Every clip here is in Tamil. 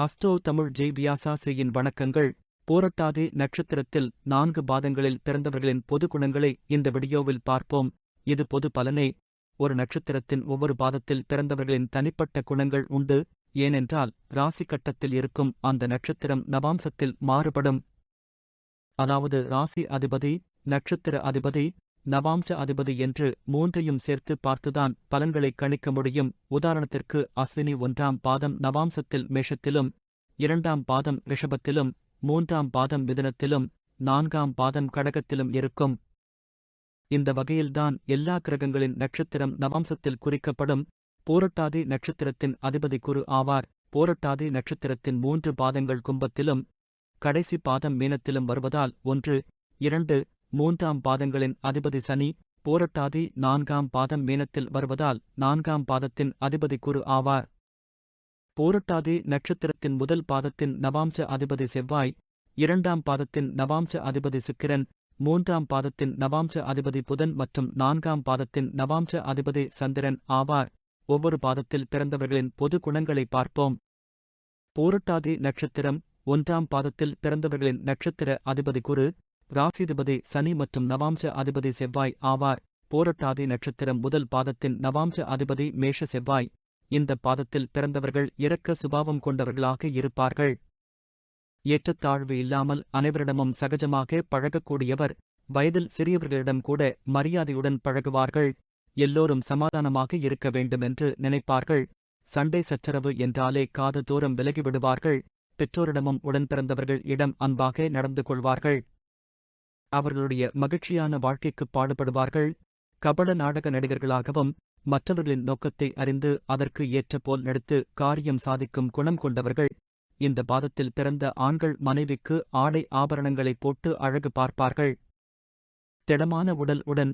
ஹஸ்டோ தமிழ் ஜெய் வியாசாசியின் வணக்கங்கள். போரட்டாதி நட்சத்திரத்தில் நான்கு பாதங்களில் பிறந்தவர்களின் பொது குணங்களை இந்த வீடியோவில் பார்ப்போம். இது பொது பலனே. ஒரு நட்சத்திரத்தின் ஒவ்வொரு பாதத்தில் பிறந்தவர்களின் தனிப்பட்ட குணங்கள் உண்டு. ஏனென்றால் ராசி கட்டத்தில் இருக்கும் அந்த நட்சத்திரம் நவாம்சத்தில் மாறுபடும். அதாவது ராசி அதிபதி நட்சத்திர அதிபதி நவாம்ச அதிபதி என்று மூன்றையும் சேர்த்து பார்த்துதான் பலன்களை கணிக்க முடியும். உதாரணத்திற்கு அஸ்வினி ஒன்றாம் பாதம் நவாம்சத்தில் மேஷத்திலும் இரண்டாம் பாதம் ரிஷபத்திலும் மூன்றாம் பாதம் மிதனத்திலும் நான்காம் பாதம் கடகத்திலும் இருக்கும். இந்த வகையில்தான் எல்லா கிரகங்களின் நட்சத்திரம் நவாம்சத்தில் குறிக்கப்படும். போரட்டாதி நட்சத்திரத்தின் அதிபதி குரு ஆவார். போரட்டாதி நட்சத்திரத்தின் மூன்று பாதங்கள் கும்பத்திலும் கடைசி பாதம் மீனத்திலும் வருவதால் ஒன்று இரண்டு மூன்றாம் பாதங்களின் அதிபதி சனி. போரட்டாதி நான்காம் பாதம் மீனத்தில் வருவதால் நான்காம் பாதத்தின் அதிபதி குரு ஆவார். போரட்டாதி நட்சத்திரத்தின் முதல் பாதத்தின் நவாம்ச அதிபதி செவ்வாய் இரண்டாம் பாதத்தின் நவாம்ச அதிபதி சுக்கிரன் மூன்றாம் பாதத்தின் நவாம்ச அதிபதி புதன் மற்றும் நான்காம் பாதத்தின் நவாம்ச அதிபதி சந்திரன் ஆவார். ஒவ்வொரு பாதத்தில் பிறந்தவர்களின் பொது குணங்களை பார்ப்போம். போரட்டாதி நட்சத்திரம் ஒன்றாம் பாதத்தில் பிறந்தவர்களின் நட்சத்திர அதிபதி குரு ராசிதிபதி சனி மற்றும் நவாம்ச அதிபதி செவ்வாய் ஆவார். போரட்டாதி நட்சத்திரம் முதல் பாதத்தின் நவாம்ச அதிபதி மேஷ செவ்வாய். இந்த பாதத்தில் பிறந்தவர்கள் இரக்க சுபாவம் கொண்டவர்களாக இருப்பார்கள். ஏற்றத்தாழ்வு இல்லாமல் அனைவரிடமும் சகஜமாக பழகக்கூடியவர் வயதில் சிறியவர்களிடம் கூட மரியாதையுடன் பழகுவார்கள். எல்லோரும் சமாதானமாக இருக்க வேண்டுமென்று நினைப்பார்கள். சண்டை சச்சரவு என்றாலே காது தூரம் விலகிவிடுவார்கள். பெற்றோரிடமும் உடன் பிறந்தவர்கள் இடம் அன்பாக நடந்து கொள்வார்கள். அவர்களுடைய மகிழ்ச்சியான வாழ்க்கைக்கு பாடுபடுவார்கள். கபட நாடக நடிகர்களாகவும் மற்றவர்களின் நோக்கத்தை அறிந்து அதற்கு ஏற்றபோல் நடித்து காரியம் சாதிக்கும் குணம் கொண்டவர்கள். இந்த பாதத்தில் பிறந்த ஆண்கள் மனைவிக்கு ஆடை ஆபரணங்களை போட்டு அழகு பார்ப்பார்கள். திடமான உடல் உடன்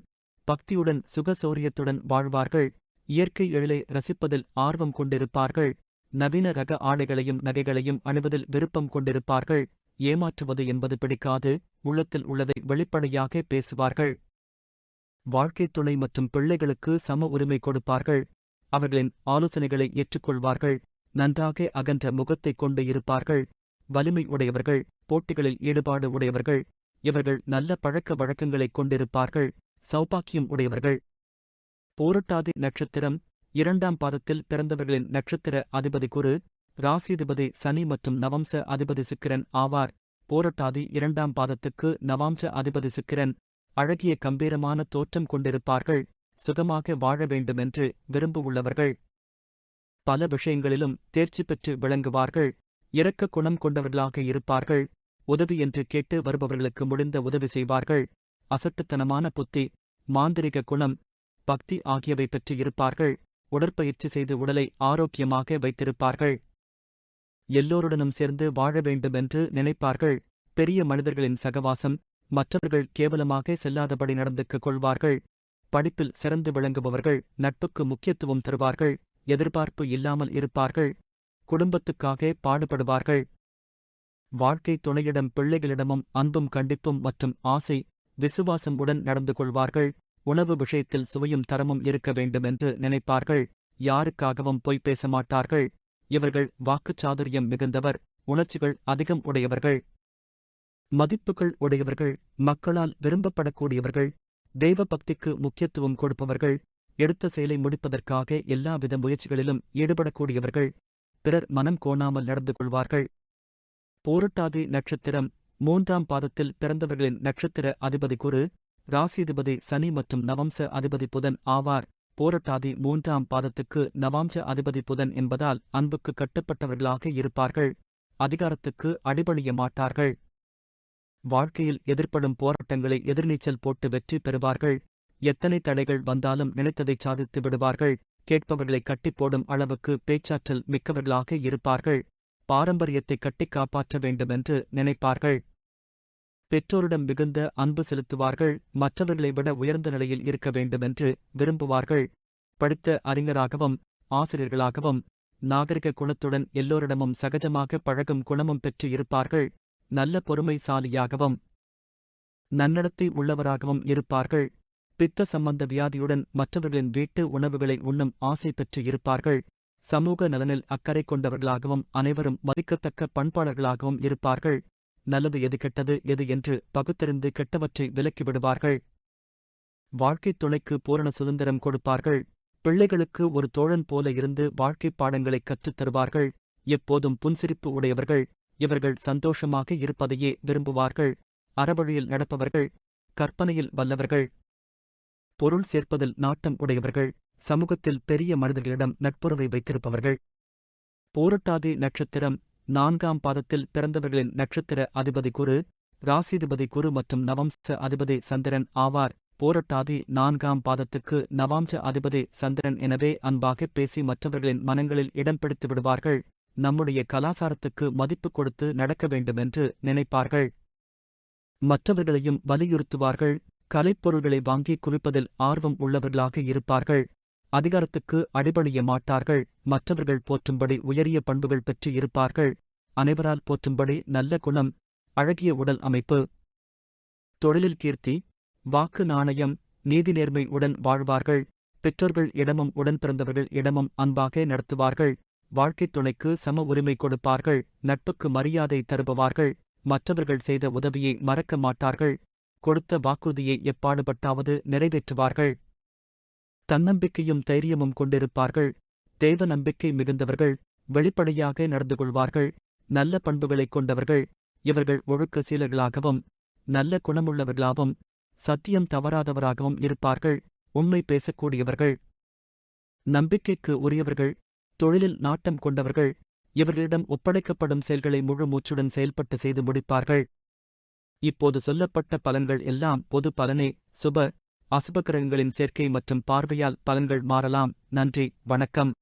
பக்தியுடன் சுகசௌரியத்துடன் வாழ்வார்கள். இயற்கை எழிலை ரசிப்பதில் ஆர்வம் கொண்டிருப்பார்கள். நவீன ரக ஆடைகளையும் நகைகளையும் அணிவதில் விருப்பம் கொண்டிருப்பார்கள். ஏமாற்றுவது என்பது பிடிக்காது உள்ளத்தில் உள்ளதை வெளிப்படையாக பேசுவார்கள். வாழ்க்கைத் துணை மற்றும் பிள்ளைகளுக்கு சம உரிமை கொடுப்பார்கள். அவர்களின் ஆலோசனைகளை ஏற்றுக்கொள்வார்கள். நன்றாக அகன்ற முகத்தைக் கொண்டு இருப்பார்கள். வலிமை உடையவர்கள் போட்டிகளில் ஈடுபாடு உடையவர்கள் இவர்கள் நல்ல பழக்க வழக்கங்களைக் கொண்டிருப்பார்கள். சௌபாக்கியம் உடையவர்கள். போரட்டாதி நட்சத்திரம். இரண்டாம் பாதத்தில் பிறந்தவர்களின் நட்சத்திர அதிபதி குரு ராசிதிபதி சனி மற்றும் நவம்ச அதிபதி சுக்கிரன் ஆவார். போரட்டாதி இரண்டாம் பாதத்துக்கு நவாம்ச அதிபதி சுக்கிரன். அழகிய கம்பீரமான தோற்றம் கொண்டிருப்பார்கள். சுகமாக வாழ வேண்டுமென்று விரும்புவுள்ளவர்கள் பல விஷயங்களிலும் தேர்ச்சி பெற்று விளங்குவார்கள். இரக்க குணம் கொண்டவர்களாக இருப்பார்கள். உதவி என்று கேட்டு வருபவர்களுக்கு முடிந்த உதவி செய்வார்கள். அசட்டுத்தனமான புத்தி மாந்திரிக குணம் பக்தி ஆகியவை பெற்று இருப்பார்கள். உடற்பயிற்சி செய்து உடலை ஆரோக்கியமாக வைத்திருப்பார்கள். எல்லோருடனும் சேர்ந்து வாழ வேண்டுமென்று நினைப்பார்கள். பெரிய மனிதர்களின் சகவாசம் மற்றவர்கள் கேவலமாக செல்லாதபடி நடந்து கொள்வார்கள். படிப்பில் சிறந்து விளங்குபவர்கள் நட்புக்கு முக்கியத்துவம் தருவார்கள். எதிர்பார்ப்பு இல்லாமல் இருப்பார்கள். குடும்பத்துக்காக பாடுபடுவார்கள். வாழ்க்கை துணையிடம் பிள்ளைகளிடமும் அன்பும் கண்டிப்பும் மற்றும் ஆசை விசுவாசம் உடன் நடந்து கொள்வார்கள். உணவு விஷயத்தில் சுவையும் தரமும் இருக்க வேண்டுமென்று நினைப்பார்கள். யாருக்காகவும் பொய் பேச மாட்டார்கள். இவர்கள் வாக்குச்சாதுரியம் மிகுந்தவர். உணர்ச்சிகள் அதிகம் உடையவர்கள். மதிப்புகள் உடையவர்கள் மக்களால் விரும்பப்படக்கூடியவர்கள் தெய்வ பக்திக்கு முக்கியத்துவம் கொடுப்பவர்கள் எடுத்த செயலை முடிப்பதற்காக எல்லாவித முயற்சிகளிலும் ஈடுபடக்கூடியவர்கள் பிறர் மனம் கோணாமல் நடந்து கொள்வார்கள். போரட்டாதி நட்சத்திரம் மூன்றாம் பாதத்தில் பிறந்தவர்களின் நட்சத்திர அதிபதி குரு ராசிதிபதி சனி மற்றும் நவம்ச அதிபதி புதன் ஆவார். போரட்டாதி மூன்றாம் பாதத்துக்கு நவாம்ச அதிபதி புதன் என்பதால் அன்புக்கு கட்டுப்பட்டவர்களாக இருப்பார்கள். அதிகாரத்துக்கு அடிபணிய மாட்டார்கள். வாழ்க்கையில் எதிர்ப்படும் போராட்டங்களை எதிர்நீச்சல் போட்டு வெற்றி பெறுவார்கள். எத்தனை தடைகள் வந்தாலும் நினைத்ததை சாதித்து விடுவார்கள். கேட்பவர்களை கட்டிப் போடும் அளவுக்கு பேச்சாற்றல் மிக்கவர்களாக இருப்பார்கள். பாரம்பரியத்தை கட்டிக் காப்பாற்ற வேண்டுமென்று நினைப்பார்கள். பெற்றோரிடம் மிகுந்த அன்பு செலுத்துவார்கள். மற்றவர்களை விட உயர்ந்த நிலையில் இருக்க வேண்டுமென்று விரும்புவார்கள். படித்த அறிஞராகவும் ஆசிரியர்களாகவும் நாகரிக குணத்துடன் எல்லோரிடமும் சகஜமாக பழகும் குணமும் பெற்று இருப்பார்கள். நல்ல பொறுமைசாலியாகவும் நன்னடத்தை உள்ளவராகவும் இருப்பார்கள். பித்த சம்பந்த வியாதியுடன் மற்றவர்களின் வீட்டு உணவுகளை உண்ணும் ஆசை பெற்று இருப்பார்கள். சமூக நலனில் அக்கறை கொண்டவர்களாகவும் அனைவரும் மதிக்கத்தக்க பண்பாளர்களாகவும் இருப்பார்கள். நல்லது எது கெட்டது எது என்று பகுத்தறிந்து கெட்டவற்றை விலக்கிவிடுவார்கள் வாழ்க்கைத் துணைக்கு பூரண சுதந்திரம் கொடுப்பார்கள். பிள்ளைகளுக்கு ஒரு தோழன் போல இருந்து வாழ்க்கைப் பாடங்களைக் கற்றுத் தருவார்கள். எப்போதும் புன்சிரிப்பு உடையவர்கள். இவர்கள் சந்தோஷமாக இருப்பதையே விரும்புவார்கள். அறவழியில் நடப்பவர்கள் கற்பனையில் வல்லவர்கள். பொருள் சேர்ப்பதில் நாட்டம் உடையவர்கள். சமூகத்தில் பெரிய மனிதர்களிடம் நட்புறவை வைத்திருப்பவர்கள். போரட்டாதி நட்சத்திரம் நான்காம் பாதத்தில் பிறந்தவர்களின் நட்சத்திர அதிபதி குரு ராசிதிபதி குரு மற்றும் நவம்ச அதிபதி சந்திரன் ஆவார். போரட்டாதி நான்காம் பாதத்துக்கு நவாம்ச அதிபதி சந்திரன் எனவே அன்பாகப் பேசி மற்றவர்களின் மனங்களில் இடம் பிடித்து விடுவார்கள். நம்முடைய கலாசாரத்துக்கு மதிப்பு கொடுத்து நடக்க வேண்டுமென்று நினைப்பார்கள். மற்றவர்களையும் வலியுறுத்துவார்கள். கலைப்பொருள்களை வாங்கி குவிப்பதில் ஆர்வம் உள்ளவர்களாக இருப்பார்கள். அதிகாரத்துக்கு அடிபணிய மாட்டார்கள். மற்றவர்கள் போற்றும்படி உயரிய பண்புகள் பெற்று இருப்பார்கள். அனைவரால் போற்றும்படி நல்ல குணம் அழகிய உடல் அமைப்பு. தொழிலில் கீர்த்தி வாக்கு நாணயம் நீதி நேர்மை உடன் வாழ்வார்கள். பெற்றோர்கள் இடமும் உடன் பிறந்தவர்கள் இடமும் அன்பாக நடத்துவார்கள். வாழ்க்கைத் துணைக்கு சம உரிமை கொடுப்பார்கள் நட்புக்கு மரியாதை தருபவார்கள் மற்றவர்கள் செய்த உதவியை மறக்க மாட்டார்கள் கொடுத்த வாக்குறுதியை எப்பாடுபட்டாவது நிறைவேற்றுவார்கள். தன்னம்பிக்கையும் தைரியமும் கொண்டிருப்பார்கள் தெய்வ நம்பிக்கை மிகுந்தவர்கள் வெளிப்படையாக நடந்து கொள்வார்கள் நல்ல பண்புகளைக் கொண்டவர்கள் இவர்கள் ஒழுக்க சீலர்களாகவும் நல்ல குணமுள்ளவர்களாகவும் சத்தியம் தவறாதவராகவும் இருப்பார்கள் உண்மை பேசக்கூடியவர்கள். நம்பிக்கைக்கு உரியவர்கள் தொழிலில் நாட்டம் கொண்டவர்கள் இவர்களிடம் ஒப்படைக்கப்படும் செயல்களை முழு மூச்சுடன் செயல்பட்டு செய்து முடிப்பார்கள். இப்போது சொல்லப்பட்ட பலன்கள் எல்லாம் பொது பலனே. சுப அசுபகிரகங்களின் சேர்க்கை மற்றும் பார்வையால் பலன்கள் மாறலாம். நன்றி. வணக்கம்.